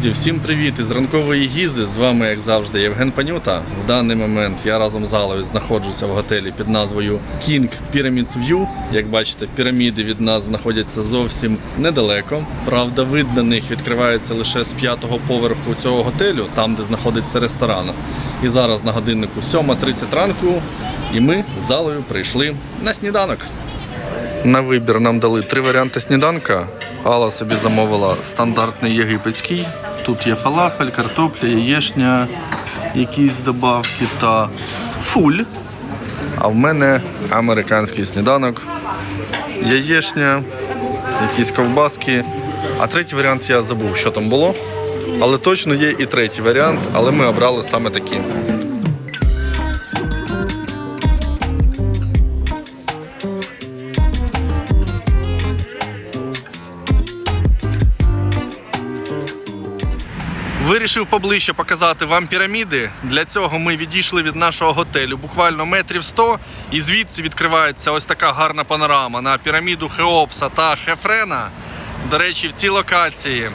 Друзі, всім привіт із ранкової гізи. З вами, як завжди, Євген Панюта. В даний момент я разом з Алою знаходжуся в готелі під назвою King Pyramids View. Як бачите, піраміди від нас знаходяться зовсім недалеко. Правда, вид на них відкривається лише з п'ятого поверху цього готелю, там де знаходиться ресторан. І зараз на годиннику 7.30 ранку, і ми з Алою прийшли на сніданок. На вибір нам дали три варіанти сніданка. Алла собі замовила стандартний єгипетський. Тут є фалафель, картопля, яєшня, якісь добавки та фуль. А в мене американський сніданок, яєшня, якісь ковбаски. А третій варіант я забув, що там було. Але точно є і третій варіант, але ми обрали саме такий. Вирішив поближче показати вам піраміди. Для цього ми відійшли від нашого готелю буквально метрів 100, і звідси відкривається ось така гарна панорама на піраміду Хеопса та Хефрена. До речі, в цій локації.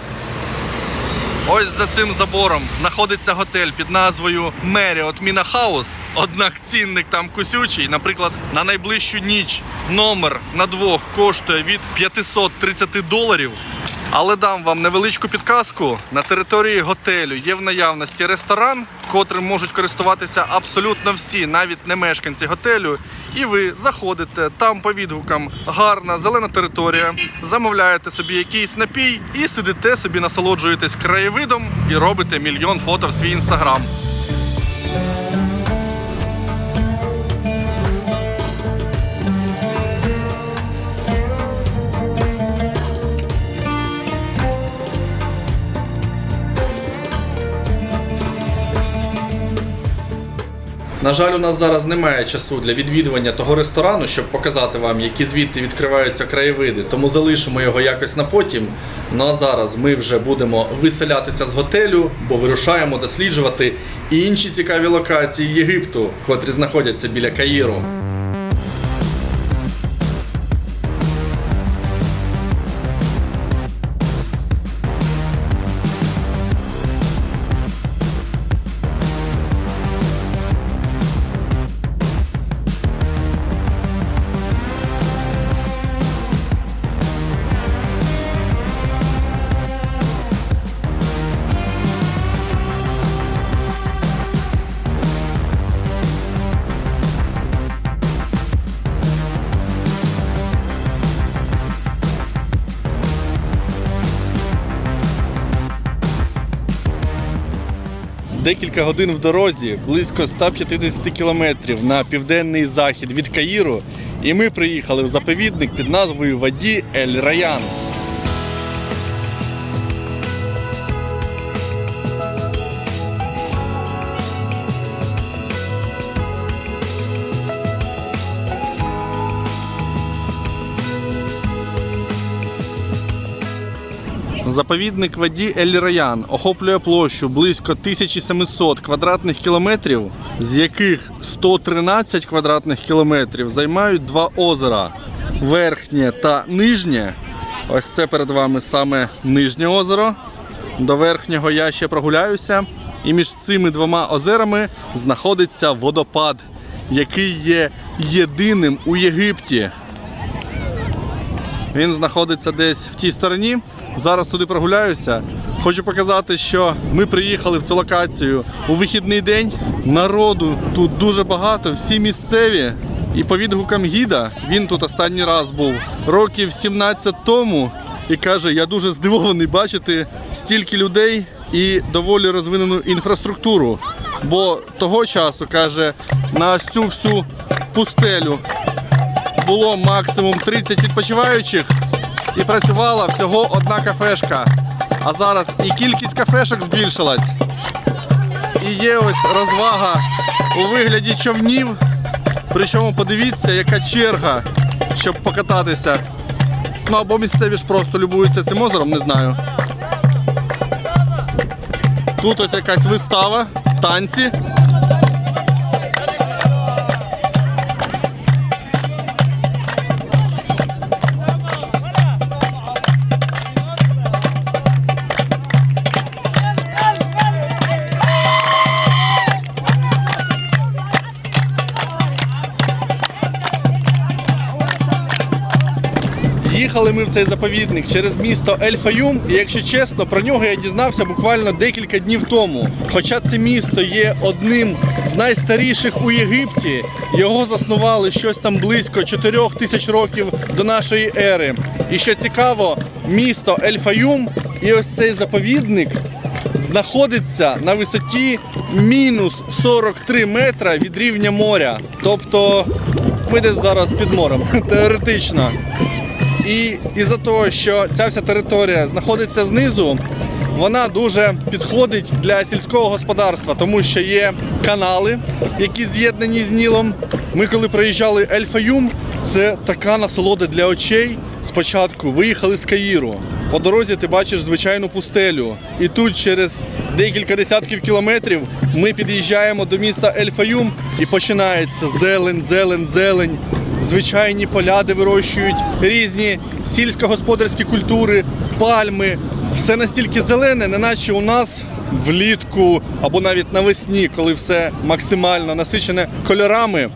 Ось за цим забором знаходиться готель під назвою Marriott Mina House. Однак цінник там кусючий. Наприклад, на найближчу ніч номер на двох коштує від 530 доларів. Але дам вам невеличку підказку. На території готелю є в наявності ресторан, котрим можуть користуватися абсолютно всі, навіть не мешканці готелю. І ви заходите там по відгукам гарна зелена територія, замовляєте собі якийсь напій і сидите собі, насолоджуєтесь краєвидом і робите мільйон фото в свій інстаграм. На жаль, у нас зараз немає часу для відвідування того ресторану, щоб показати вам, які звідти відкриваються краєвиди. Тому залишимо його якось на потім. Ну а зараз ми вже будемо виселятися з готелю, бо вирушаємо досліджувати інші цікаві локації Єгипту, котрі знаходяться біля Каїру. Декілька годин в дорозі, близько 150 кілометрів на південний захід від Каїру, і ми приїхали в заповідник під назвою Ваді Ель Раян. Заповідник Ваді Ель Раян охоплює площу близько 1700 квадратних кілометрів, з яких 113 квадратних кілометрів займають два озера верхнє та нижнє. Ось це перед вами саме нижнє озеро. До верхнього я ще прогуляюся. І між цими двома озерами знаходиться водопад, який є єдиним у Єгипті. Він знаходиться десь в тій стороні. Зараз туди прогуляюся. Хочу показати, що ми приїхали в цю локацію у вихідний день. Народу тут дуже багато, всі місцеві. І по відгукам гіда він тут останній раз був років 17 тому. І каже, я дуже здивований бачити стільки людей і доволі розвинену інфраструктуру. Бо того часу каже, на цю всю пустелю було максимум 30 відпочиваючих і працювала всього одна кафешка. А зараз і кількість кафешок збільшилась. І є ось розвага у вигляді човнів. Причому подивіться, яка черга, щоб покататися. Ну або місцеві ж просто любуються цим озером, не знаю. Тут ось якась вистава, танці. Їхали ми в цей заповідник через місто Ель-Фаюм, і якщо чесно, про нього я дізнався буквально декілька днів тому. Хоча це місто є одним з найстаріших у Єгипті, його заснували щось там близько 4 тисяч років до нашої ери. І що цікаво, місто Ель-Фаюм і ось цей заповідник знаходиться на висоті мінус 43 метра від рівня моря. Тобто ми десь зараз під морем, теоретично. І із-за того, що ця вся територія знаходиться знизу, вона дуже підходить для сільського господарства, тому що є канали, які з'єднані з Нілом. Ми, коли проїжджали Ель-Фаюм, це така насолода для очей. Спочатку виїхали з Каїру. По дорозі ти бачиш звичайну пустелю. І тут через декілька десятків кілометрів ми під'їжджаємо до міста Ель-Фаюм і починається зелень, зелень, зелень звичайні поля, де вирощують різні сільськогосподарські культури, пальми. Все настільки зелене, неначе у нас влітку або навіть навесні, коли все максимально насичене кольорами.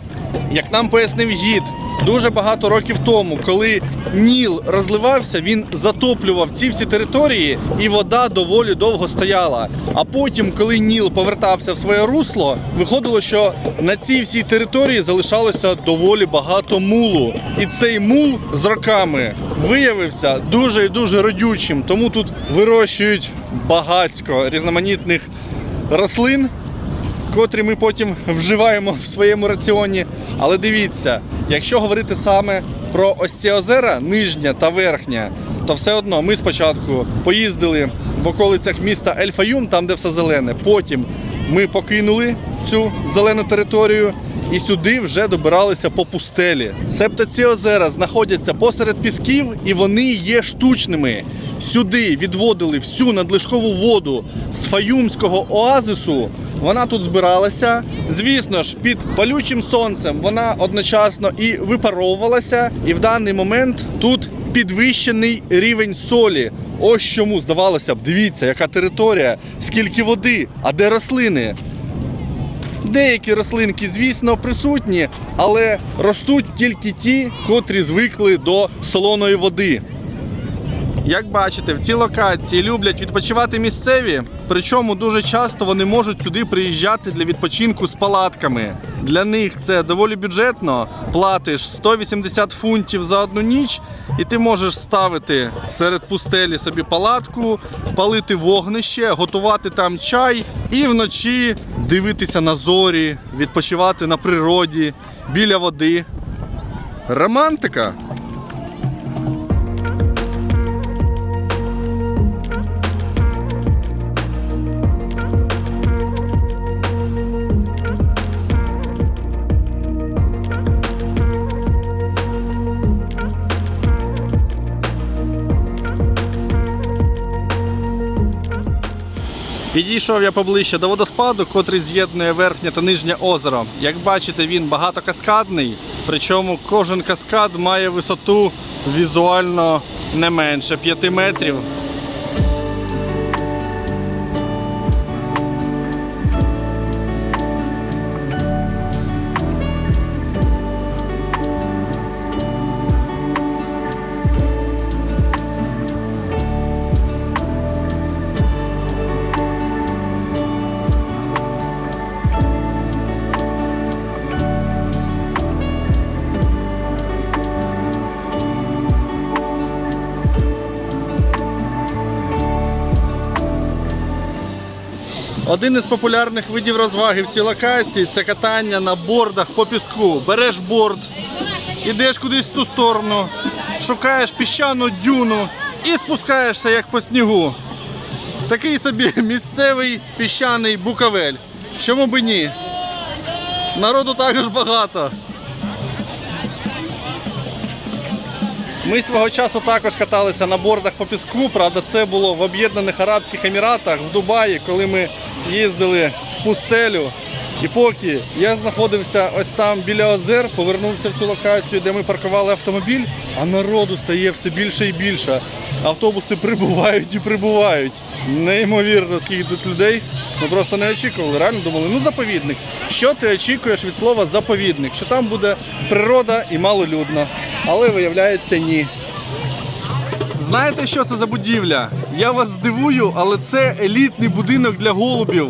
Як нам пояснив гід, дуже багато років тому, коли Ніл розливався, він затоплював ці всі території, і вода доволі довго стояла. А потім, коли Ніл повертався в своє русло, виходило, що на цій всій території залишалося доволі багато мулу. І цей мул з роками виявився дуже і дуже родючим. Тому тут вирощують багатько різноманітних рослин котрі ми потім вживаємо в своєму раціоні. Але дивіться, якщо говорити саме про ось ці озера, нижня та верхня, то все одно ми спочатку поїздили в околицях міста Ель-Фаюм, там де все зелене. Потім ми покинули цю зелену територію. І сюди вже добиралися по пустелі. Себто ці озера знаходяться посеред пісків і вони є штучними. Сюди відводили всю надлишкову воду з фаюмського оазису. Вона тут збиралася. Звісно ж, під палючим сонцем вона одночасно і випаровувалася. І в даний момент тут підвищений рівень солі. Ось чому здавалося б, дивіться, яка територія, скільки води, а де рослини. Деякі рослинки, звісно, присутні, але ростуть тільки ті, котрі звикли до солоної води. Як бачите, в цій локації люблять відпочивати місцеві, причому дуже часто вони можуть сюди приїжджати для відпочинку з палатками. Для них це доволі бюджетно. Платиш 180 фунтів за одну ніч, і ти можеш ставити серед пустелі собі палатку, палити вогнище, готувати там чай і вночі дивитися на зорі, відпочивати на природі, біля води. Романтика. Підійшов я поближче до водоспаду, котрий з'єднує верхнє та нижнє озеро. Як бачите, він багатокаскадний, причому кожен каскад має висоту візуально не менше 5 метрів. Один із популярних видів розваги в цій локації це катання на бордах по піску. Береш борд, ідеш кудись в ту сторону, шукаєш піщану дюну і спускаєшся як по снігу. Такий собі місцевий піщаний букавель. Чому би ні? Народу також багато. Ми свого часу також каталися на бордах по піску. Правда, це було в Об'єднаних Арабських Еміратах в Дубаї, коли ми їздили в пустелю. І поки я знаходився ось там біля озер, повернувся в цю локацію, де ми паркували автомобіль, а народу стає все більше і більше. Автобуси прибувають і прибувають. Неймовірно, скільки тут людей. Ми просто не очікували. Реально думали, ну заповідник. Що ти очікуєш від слова заповідник? Що там буде природа і малолюдно. Але виявляється, ні. Знаєте, що це за будівля? Я вас здивую, але це елітний будинок для голубів.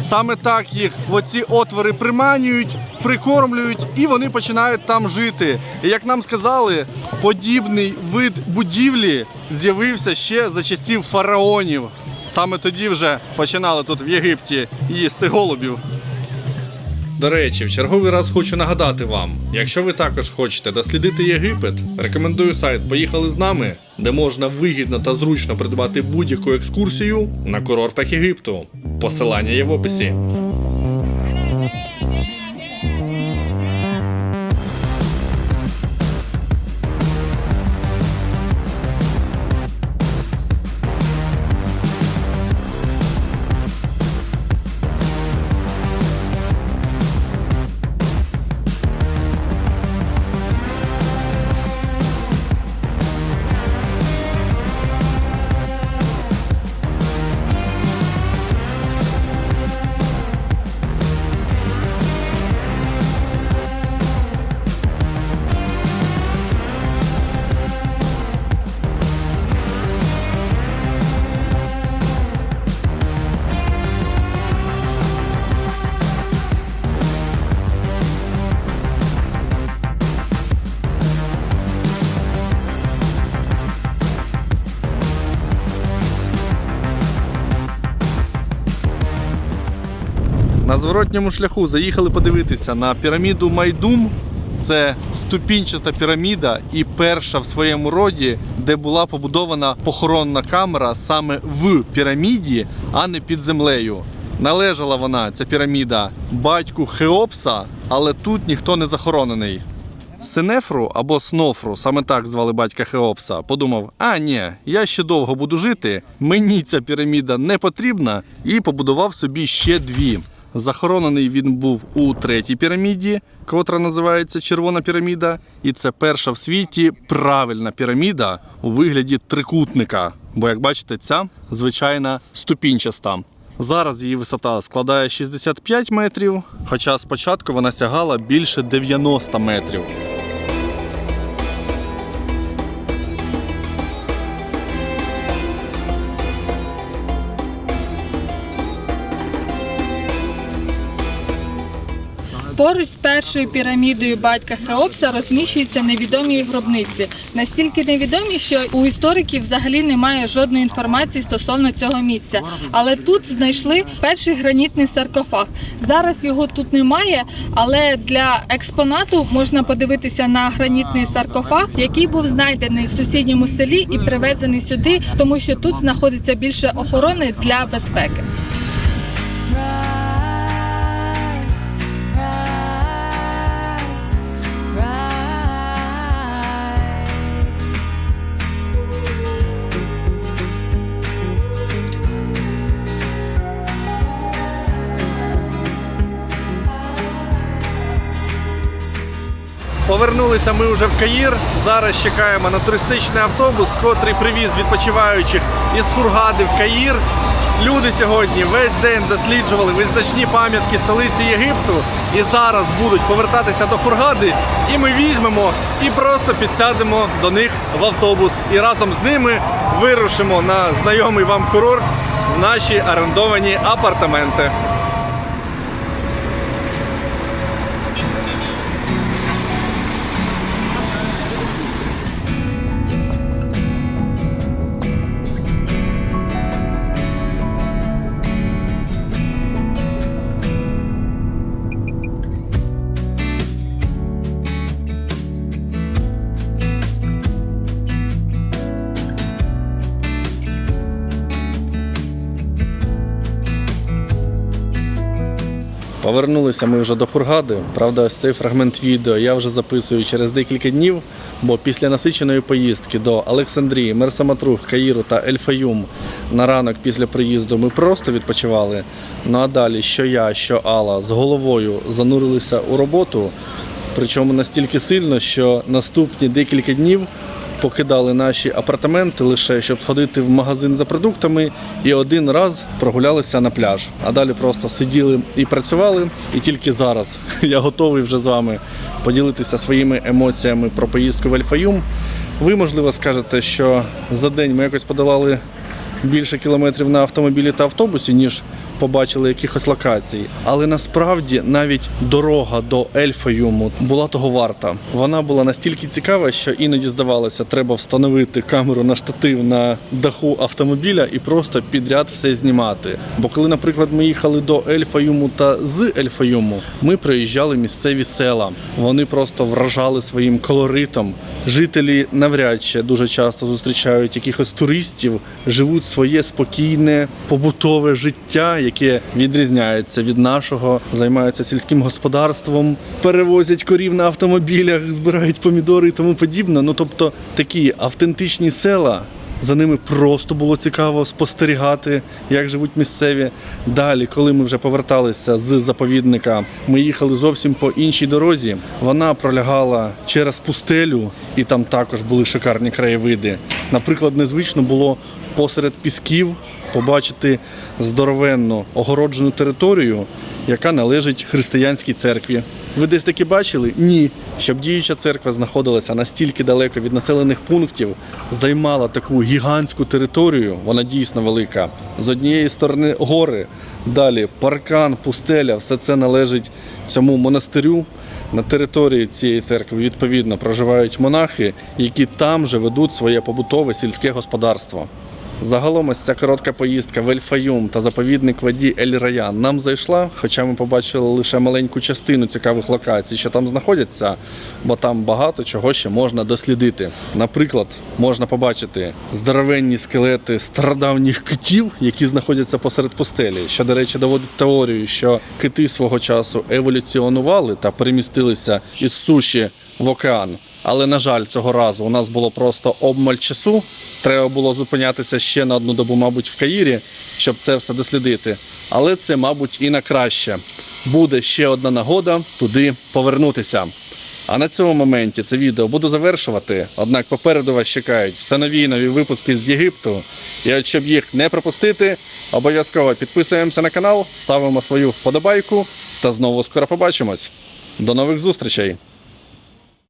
Саме так їх в оці отвори приманюють, прикормлюють і вони починають там жити. І як нам сказали, подібний вид будівлі з'явився ще за часів фараонів. Саме тоді вже починали тут в Єгипті їсти голубів. До речі, в черговий раз хочу нагадати вам: якщо ви також хочете дослідити Єгипет, рекомендую сайт Поїхали з нами, де можна вигідно та зручно придбати будь-яку екскурсію на курортах Єгипту. Посилання є в описі. На зворотньому шляху заїхали подивитися на піраміду Майдум. Це ступінчата піраміда і перша в своєму роді, де була побудована похоронна камера саме в піраміді, а не під землею. Належала вона, ця піраміда, батьку Хеопса, але тут ніхто не захоронений. Синефру або Снофру, саме так звали батька Хеопса, подумав: а ні, я ще довго буду жити, мені ця піраміда не потрібна, і побудував собі ще дві. Захоронений він був у третій піраміді, котра називається Червона піраміда, і це перша в світі правильна піраміда у вигляді трикутника. Бо, як бачите, ця звичайна ступінчаста. Зараз її висота складає 65 метрів, хоча спочатку вона сягала більше 90 метрів. Поруч з першою пірамідою батька Хеопса розміщуються невідомі гробниці. Настільки невідомі, що у істориків взагалі немає жодної інформації стосовно цього місця. Але тут знайшли перший гранітний саркофаг. Зараз його тут немає, але для експонату можна подивитися на гранітний саркофаг, який був знайдений в сусідньому селі і привезений сюди, тому що тут знаходиться більше охорони для безпеки. Повернулися ми вже в Каїр. Зараз чекаємо на туристичний автобус, котрий привіз відпочиваючих із Хургади в Каїр. Люди сьогодні весь день досліджували визначні пам'ятки столиці Єгипту і зараз будуть повертатися до Хургади. І ми візьмемо і просто підсядемо до них в автобус. І разом з ними вирушимо на знайомий вам курорт в наші орендовані апартаменти. Повернулися ми вже до Хургади. Правда, ось цей фрагмент відео я вже записую через декілька днів, бо після насиченої поїздки до Олександрії, Мерсаматрух, Каїру та Ельфаюм на ранок після приїзду ми просто відпочивали. Ну а далі, що я, що Алла з головою занурилися у роботу, причому настільки сильно, що наступні декілька днів покидали наші апартаменти лише щоб сходити в магазин за продуктами і один раз прогулялися на пляж. А далі просто сиділи і працювали. І тільки зараз я готовий вже з вами поділитися своїми емоціями про поїздку в Ельфаюм. Ви, можливо, скажете, що за день ми якось подолали більше кілометрів на автомобілі та автобусі, ніж побачили якихось локацій. Але насправді навіть дорога до Ельфаюму була того варта. Вона була настільки цікава, що іноді здавалося, треба встановити камеру на штатив на даху автомобіля і просто підряд все знімати. Бо коли, наприклад, ми їхали до Ельфаюму та з Ельфаюму, ми проїжджали місцеві села. Вони просто вражали своїм колоритом. Жителі навряд чи дуже часто зустрічають якихось туристів, живуть своє спокійне побутове життя, яке відрізняється від нашого, займаються сільським господарством, перевозять корів на автомобілях, збирають помідори і тому подібне. Ну тобто такі автентичні села. За ними просто було цікаво спостерігати, як живуть місцеві. Далі, коли ми вже поверталися з заповідника, ми їхали зовсім по іншій дорозі. Вона пролягала через пустелю, і там також були шикарні краєвиди. Наприклад, незвично було посеред пісків побачити здоровенну огороджену територію, яка належить християнській церкві. Ви десь таки бачили? Ні. Щоб діюча церква знаходилася настільки далеко від населених пунктів, займала таку гігантську територію, вона дійсно велика. З однієї сторони гори, далі паркан, пустеля, все це належить цьому монастирю. На території цієї церкви відповідно проживають монахи, які там же ведуть своє побутове сільське господарство. Загалом ось ця коротка поїздка в Ель-Фаюм та заповідник воді Ель-Раян нам зайшла, хоча ми побачили лише маленьку частину цікавих локацій, що там знаходяться, бо там багато чого ще можна дослідити. Наприклад, можна побачити здоровенні скелети стародавніх китів, які знаходяться посеред пустелі, що, до речі, доводить теорію, що кити свого часу еволюціонували та перемістилися із суші в океан. Але на жаль, цього разу у нас було просто обмаль часу. Треба було зупинятися ще на одну добу, мабуть, в Каїрі, щоб це все дослідити. Але це, мабуть, і на краще. Буде ще одна нагода туди повернутися. А на цьому моменті це відео буду завершувати. Однак попереду вас чекають все нові нові випуски з Єгипту. І от щоб їх не пропустити, обов'язково підписуємося на канал, ставимо свою вподобайку та знову скоро побачимось. До нових зустрічей!